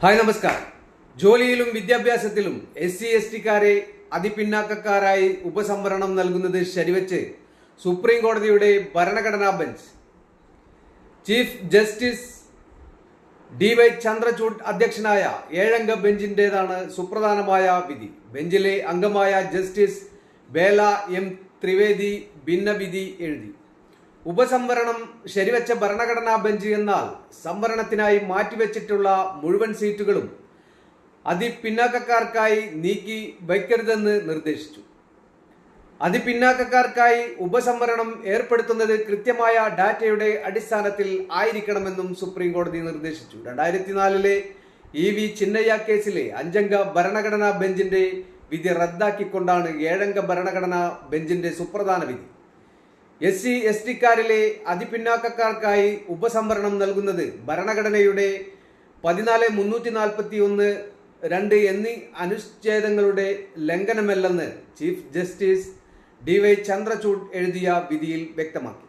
Hi നമസ്കാരം. ജോലിയിലും വിദ്യാഭ്യാസത്തിലും എസ് സി എസ് ടിക്കാരെ അതിപിന്നാക്കക്കാരായി ഉപസംവരണം നൽകുന്നത് ശരിവച്ച് സുപ്രീം കോടതിയുടെ ഭരണഘടനാ bench. Chief justice D Y Chandrachud അധ്യക്ഷനായ ഏഴംഗ ബെഞ്ചിന്റെതാണ് സുപ്രധാനമായ വിധി. ബെഞ്ചിലെ അംഗമായ ജസ്റ്റിസ് ബേല എം ത്രിവേദി ഭിന്നവിധി എഴുതി. ഉപസംവരണം ശരിവെച്ച ഭരണഘടനാ ബെഞ്ച് എന്നാൽ സംവരണത്തിനായി മാറ്റിവെച്ചിട്ടുള്ള മുഴുവൻ സീറ്റുകളും അതിപിന്നാക്കക്കാർക്കായി നീക്കി വയ്ക്കരുതെന്ന് നിർദ്ദേശിച്ചു. അതിപിന്നാക്കക്കാർക്കായി ഉപസംവരണം ഏർപ്പെടുത്തുന്നത് കൃത്യമായ ഡാറ്റയുടെ അടിസ്ഥാനത്തിൽ ആയിരിക്കണമെന്നും സുപ്രീം കോടതി നിർദ്ദേശിച്ചു. രണ്ടായിരത്തി നാലിലെ ഇ വി ചിന്നയ്യ കേസിലെ അഞ്ചംഗ ഭരണഘടനാ ബെഞ്ചിന്റെ വിധി റദ്ദാക്കിക്കൊണ്ടാണ് ഏഴംഗ ഭരണഘടനാ ബെഞ്ചിന്റെ സുപ്രധാന വിധി. എസ് സി എസ് ടിക്കാരിലെ അതിപിന്നാക്കക്കാർക്കായി ഉപസംവരണം നൽകുന്നത് ഭരണഘടനയുടെ പതിനാല് മുന്നൂറ്റി നാൽപ്പത്തി ഒന്ന് രണ്ട് എന്നീ അനുച്ഛേദങ്ങളുടെ ലംഘനമല്ലെന്ന് chief justice D Y Chandrachud എഴുതിയ വിധിയിൽ വ്യക്തമാക്കി.